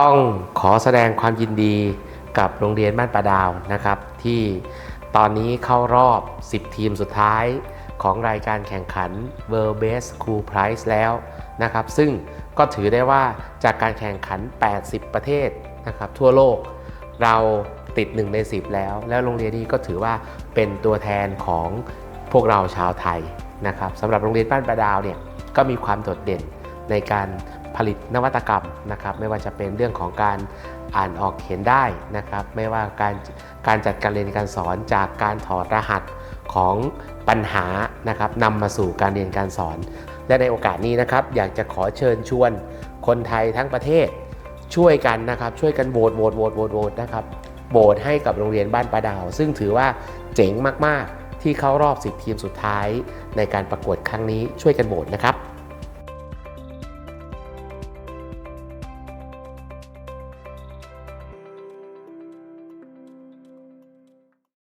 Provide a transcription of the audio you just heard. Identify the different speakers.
Speaker 1: ต้องขอแสดงความยินดีกับโรงเรียนบ้านประดาวนะครับ ที่ตอนนี้เข้ารอบ 10 ทีมสุดท้ายของรายการแข่งขัน World Best School Prize แล้วนะครับ ซึ่งก็ถือได้ว่าจากการแข่งขัน 80 ประเทศนะครับ ทั่วโลกเราติด 1 ใน 10 แล้ว แล้วโรงเรียนนี้ก็ถือว่าเป็นตัวแทนของพวกเราชาวไทยนะครับสำหรับโรงเรียนบ้านประดาวเนี่ยก็มีความโดดเด่น ในการผลิตนวัตกรรมนะครับ ไม่ว่าจะเป็นเรื่องของการอ่านออกเขียนได้นะครับ ไม่ว่าการการจัดการเรียนการสอนจากการถอดรหัสของปัญหานะครับนำมาสู่การเรียนการสอน และในโอกาสนี้นะครับ อยากจะขอเชิญชวนคนไทยทั้งประเทศช่วยกันนะครับช่วยกันโหวตโหวตโหวตโหวตโหวตนะครับโหวตให้กับโรงเรียนบ้านประดาว ซึ่งถือว่าเจ๋งมาก ๆ ที่เข้ารอบ 10 ทีมสุดท้ายในการประกวดครั้งนี้ช่วยกันโหวตนะครับ